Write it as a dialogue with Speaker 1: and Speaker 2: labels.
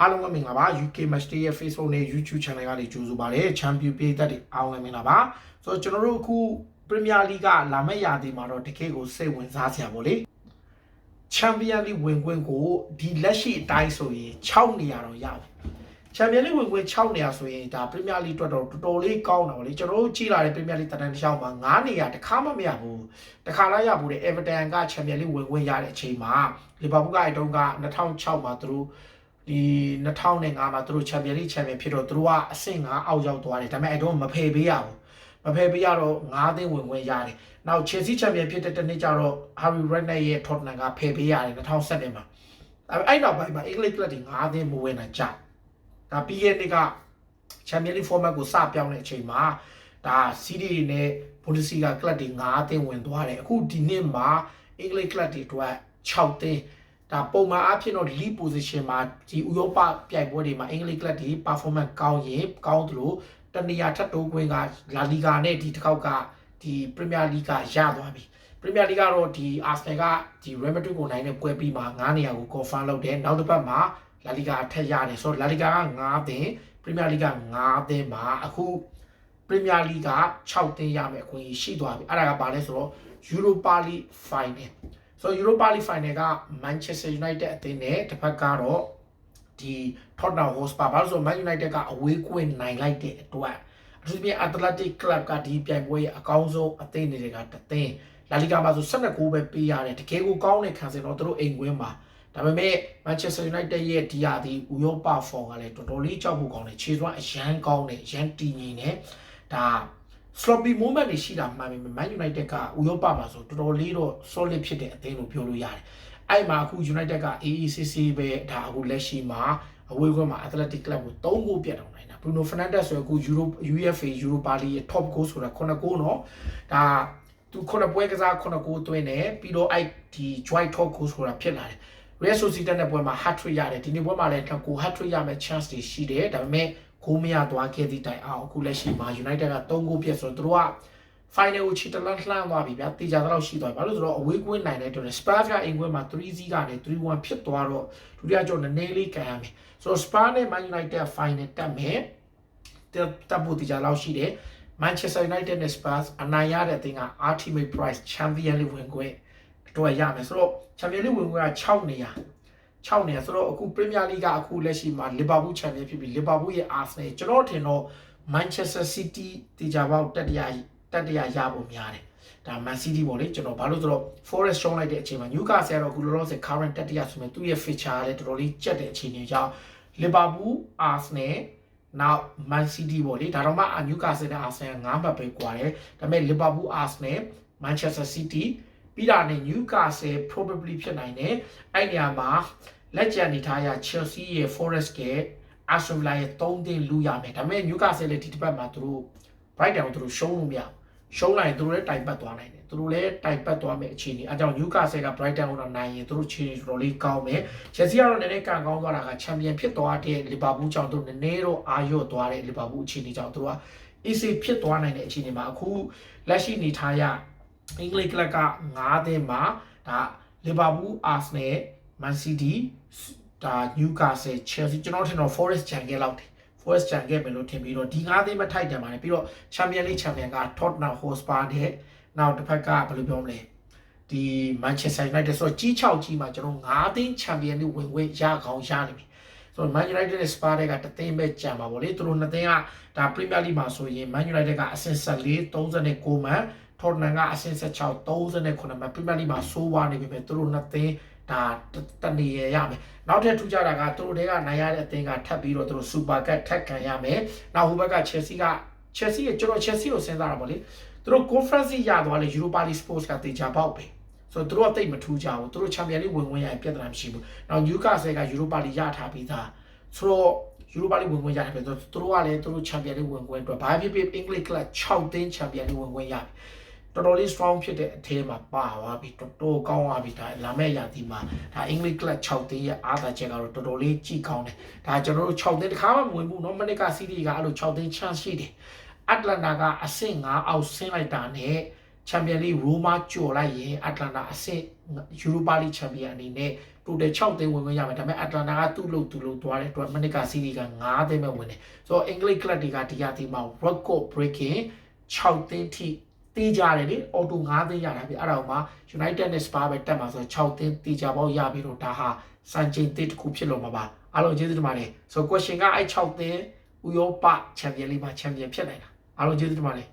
Speaker 1: အားလုံးပဲမင်္ဂလာပါ UK Match Day ရဲ့ Facebook နဲ့ YouTube Channel ကနေကြိုဆိုပါရစေ။ Champion ပြည်သက်တွေအားလုံးပဲမင်္ဂလာပါ။ဆိုတော့ကျွန်တော်တို့အခု Premier League ကလာမယ့်ရာသီမှာတော့တကယ့်ကိုစိတ်ဝင်စားစရာပေါ့လေ။ Champion League ဝင်ခွင့်ကိုဒီလက်ရှိအတိုင်းဆိုရင်6နေရာတော့ရပြီ။ Champion League ဝင်ခွင့်6နေရာဆိုရင်ဒါ Premier League အတွက်တော့တော်တော်လေးကောင်းတာပေါ့လေ။ကျွန်တော်တို့ကြည့်လာတဲ့ Premier League တန်တန်းတစ်ချောင်းမှာ9နေရာတစ်ခါမှမရဘူး။တစ်ခါလားရဘူးလေ Everton က Champion League ဝင်ခွင့်ရတဲ့အချိန်မှာ Liverpool ကအဲတုန်းက2006မှာသူတို့ ဒီ2005မှာသူတို့ချန်ပီယံလိချန်ပီယံဖြစ်တော့သူတို့ကအဆင့်9အောက်ရောက်သွားတယ်ဒါပေမဲ့အဲတော့မဖယ်ပေးရဘူးမဖယ်ပေးရတော့9သိန်းဝင်ဝင်ရတယ်နောက် Chelsea ချန်ပီယံဖြစ်တဲ့တစ်နှစ်ကျတော့ Harry Redknapp ရဲ့ Tottenham ကဖယ်ပေးရတယ်2007မှာဒါပေမဲ့အဲ့နောက်ပိုင်းမှာ English club တွေ9သိန်းမဝင်နိုင်ကြဒါပြီးရဲ့နေ့က Champions League format ကိုစပြောင်းတဲ့အချိန်မှာဒါ CD တွေနဲ့ Bundesliga club တွေ9သိန်းဝင်သွားတယ်အခုဒီနှစ်မှာ English club တွေအတွက်6သိန်း ဒါပုံမှန်အဖြစ်တော့ lead position မှာဒီဥရောပပြိုင်ပွဲတွေမှာအင်္ဂလိပ် club တွေ performance ကောင်းရင်ကောင်းသလိုတနေရာထပ်တိုးခွင့်ကလာလီဂါနဲ့ဒီတစ်ခေါက်ကဒီ Premier League ကရသွားပြီ Premier League ကတော့ဒီ Arsenal ကဒီ Real Madrid ကိုနိုင်တဲ့ပွဲပြီးမှာ9နေရာကို confirm လုပ်တယ်နောက်တစ်ပတ်မှာ La Liga အထက်ရတယ်ဆိုတော့ La Liga က9သင်း Premier League က9သင်းမှာအခု Premier League က6သင်းရမယ်အခွင့်အရေးရှိသွားပြီအဲ့ဒါကဘာလဲဆိုတော့ Europa League Final ဆိုတော့ Europa League Final က Manchester United အသင်းနဲ့တစ်ဖက်ကတော့ဒီ Tottenham Hotspur ဘာလို့ဆိုတော့ Man United ကအဝေးကွင်းနိုင်လိုက်တဲ့အတွက်အထူးသဖြင့် Athletic Club ကဒီပြိုင်ပွဲရဲ့အကောင်းဆုံးအသင်းတွေကတသင်း La Liga မှာဆို12ဂိုးပဲပေးရတယ်တကယ်ကိုကောင်းတဲ့ခံစင်တော့သူတို့အိမ်ကွင်းမှာဒါပေမဲ့ Manchester United ရဲ့ဒီဟာဒီဥရောပဖော်ကလည်းတော်တော်လေးကြောက်ဖို့ကောင်းတယ်ခြေစွမ်းအရန်ကောင်းတယ်ရန်တည်ငြိမ်တယ်ဒါ sloppy moment တွေရှိတာမှန်ပေမဲ့ Man United ကဥရောပမှာဆိုတော်တော်လေးတော့ solid ဖြစ်တဲ့အသင်းလို့ပြောလို့ရတယ်။အဲ့မှာအခု United က AECC ပဲဒါအခုလက်ရှိမှာအဝေးကွင်းမှာ Athletic Club ကို3ဂိုးပြတ်အောင်နိုင်တာ Bruno Fernandes ဆိုအခု Europe UEFA Europa League ရဲ့ top goal ဆိုတာ9ဂိုးနော်ဒါသူခုနှစ်ပွဲကစားခုနှစ်ဂိုးသွင်းတယ်ပြီးတော့အဲ့ဒီ joint top goal ဆိုတာဖြစ်လာတယ် Real Sociedad နဲ့ပွဲမှာ hat trick ရတယ်ဒီနေ့ပွဲမှာလည်းတစ်ကို hat trick ရမယ့် chance တွေရှိတယ်ဒါပေမဲ့ ဂိုးမရသွားခဲ့သည့်တိုင်အောင်အခုလက်ရှိမှာ United က3ဂိုးပြတ်ဆိုတော့သူတို့က final ကိုချီတလန့်လှမ်းသွားပြီဗျာတေချာတော့ရှိသွားပြီဘာလို့ဆိုတော့အဝေးကွင်းနိုင်တဲ့အတွက် Spurs ကအိမ်ကွင်းမှာ3-0ကနေ3-1ဖြစ်သွားတော့ဒုတိယကျော်နည်းနည်းလေးကန်ရမယ်ဆိုတော့ Spurs နဲ့ Man United final တက်မယ်တက်ဖို့တေချာလောက်ရှိတယ် Manchester United နဲ့ Spurs အနိုင်ရတဲ့အသင်းက Ultimate Prize Champion League ဝင်ခွင့်တော့ရမယ်ဆိုတော့ Champion League ဝင်ခွင့်က6နေရာ 6နေရာဆိုတော့အခု Premier League ကအခုလက်ရှိမှာ Liverpool Champion ဖြစ်ပြီး Liverpool ရဲ့ Arsenal ကျွန်တော်ထင်တော့ Manchester City တေချာပေါက်တက်တရာတက်တရာရဖို့များတယ်ဒါ Man City ပေါ့လေကျွန်တော်ဘာလို့ဆိုတော့ Forest ရှုံးလိုက်တဲ့အချိန်မှာ Newcastle ကတော့အခုလောလောဆယ် current တက်တရာဆိုမဲ့သူ့ရဲ့ feature လည်းတော်တော်လေးကျက်တဲ့အခြေအနေကြောင့် Liverpool Arsenal နောက် Man City ပေါ့လေဒါတော့မှ Newcastle နဲ့ Arsenal 9မှတ်ပဲကွာတယ်ဒါပေမဲ့ Liverpool Arsenal Manchester City ပြီးတာနဲ့ Newcastle probably ဖြစ်နိုင်တယ်အဲ့နေရာမှာလက်ကျန်နေထားရ Chelsea ရဲ့ Forest က Aston Villa ရဲ့3တင်လူရမယ်ဒါပေမဲ့ Newcastle လည်းဒီတစ်ပတ်မှာသူတို့ Brighton ကိုသူတို့ရှုံးလို့မရဘူးရှုံးလိုက်ရင်သူတို့လည်းတိုင်ပတ်သွားနိုင်တယ်သူတို့လည်းတိုင်ပတ်သွားမယ်အခြေအနေအဲကြောင့် Newcastle က Brighton ကိုတော့နိုင်ရင်သူတို့ခြေတော်တော်လေးကောင်းမယ် Chelsea ကတော့နည်းနည်းကန်ကောင်းသွားတာက Champion ဖြစ်သွားတဲ့ Liverpool ကြောင့်သူတို့နည်းနည်းတော့အာရုံသွားတဲ့ Liverpool အခြေအနေကြောင့်သူတို့က AC ဖြစ်သွားနိုင်တဲ့အခြေအနေမှာအခုလက်ရှိနေထားရ အင်္ဂလိပ်ကလပ်က9သင်းမှာဒါ Liverpool Arsenal Man City ဒါ Newcastle Chelsea ကျွန်တော်ထင်တော့ Forest ဂျန်ခဲ့လောက်တယ် Forest ဂျန်ခဲ့မယ်လို့ထင်ပြီးတော့ဒီ9သင်းမထိုက်တယ်ပါတယ်ပြီးတော့ Champion League Champion က Tottenham Hotspur နဲ့နောက်တစ်ဖက်ကဘယ်လိုပြောမလဲဒီ Manchester United ဆိုတော့ကြီး6ကြီးမှာကျွန်တော်9သင်း Champion League ဝင်ခွင့်ရကောင်းရနေပြီဆိုတော့ Man United နဲ့ Spurs တွေကတသိန်းပဲကြံပါဗောလေသူတို့နှစ်သိန်းကဒါ Premier League မှာဆိုရင် Man United ကအဆင့်14 39မှန် Tottenham ကအဆင့်16 39မှန် Premier League မှာစိုးဝါနေပြီပဲသူတို့နှစ်သိန်းဒါတနေရရမယ်နောက်ထပ်ထူးခြားတာကသူတို့တွေကနိုင်ရတဲ့အသင်းကထပ်ပြီးတော့သူတို့ Super Cup ထပ်ခံရမယ်နောက်ဟိုဘက်က Chelsea က Chelsea ကကျွန်တော် Chelsea ကိုစဉ်းစားတာဗောလေသူတို့ Conference ရသွားလေ Europa League Sports ကတေချာပေါက်ပဲဆိုတော့သူတို့ကတိတ်မထူးကြဘူးသူတို့ Champions League ဝင်ဝင်ရရင်ပြဿနာမရှိဘူးနောက် Newcastle က Europa League ရထားပြီးသားဆိုတော့ Europa League ဝင်ဝင်ရတယ်ပဲသူတို့ကလည်းသူတို့ Champions League ဝင်ဝင်အတွက်ဘာဖြစ်ဖြစ် English Club 6တင်း Champions League ဝင်ဝင်ရတယ် တော်တော်လေး strong ဖြစ်တဲ့အထဲမှာပါသွားပြီတော်တော်ကောင်းသွားပြီဒါလာမယ့်ရာသီမှာဒါ English Club 6တင်းရဲ့အားသာချက်ကတော့တော်တော်လေးကြည့်ကောင်းတယ်ဒါကျွန်တော်တို့6တင်းတစ်ခါမှမဝင်ဘူးเนาะမနစ်က CD ကအဲ့လို6တင်း chance ရှိတယ်အတ္တလန်တာကအဆင့်9အောက်ဆင်းလိုက်တာနဲ့ချန်ပီယံလိရိုမာကျော်လိုက်ရင်အတ္တလန်တာအဆင့်ယူရိုပါလိချန်ပီယံအနေနဲ့ total 6သိန်းဝင်ခွင့်ရမယ်ဒါပေမဲ့ Atlanta ကသူ့လို့သူ့လို့သွားတဲ့အတွက်မနစ်ကစီးရီးက9သိန်းပဲဝင်တယ်ဆိုတော့ English club တွေကဒီရာသီမှာ record breaking 6သိန်းထိ တေးကြတယ်လေအော်တို9သိန်းရတာပြီအဲ့ဒါကိုမှ United နဲ့ Spa ပဲတက်မှာဆိုတော့6သိန်းတေးကြပေါက်ရပြီးတော့ဒါဟာစံချိန်တစ်တစ်ခုဖြစ်လို့မှာပါအားလုံးကျေးဇူးတင်ပါတယ်ဆိုတော့ question ကအဲ့6သိန်းဥရောပချန်ပီယံလိမှာချန်ပီယံဖြစ်နိုင်တာအားလုံးကျေးဇူးတင်ပါတယ်